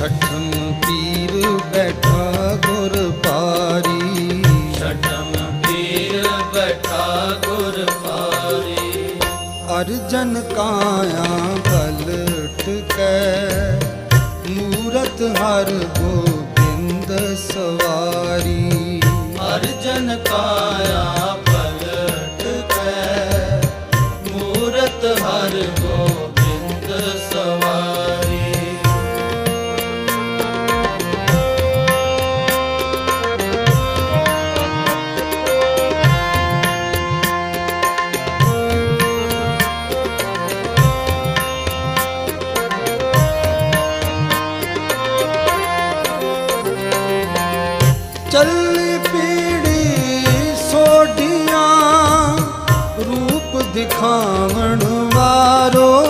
ਛਠਮ ਪੀਰ ਬੈਠਾ ਗੁਰ ਪਾਰੀ। ਛਟਮ ਪੀਰ ਬੈਠਾ ਗੁਰ ਪਾਰੀ। ਅਰਜਨ ਕਾਇਆ ਪਲਟ ਕੈ ਮੂਰਤ ਹਰ ਗੋਬਿੰਦ ਸਵਾਰੀ। ਅਰਜਨ ਕਾਇਆ ਪਲਟ ਕੈ ਮੂਰਤ ਹਰ ਗੋਬਿੰਦ ਚੱਲੀ ਪੀੜੀ ਸੋਡੀਆਂ ਰੂਪ ਦਿਖਾਵਣ ਵਾਰੋ।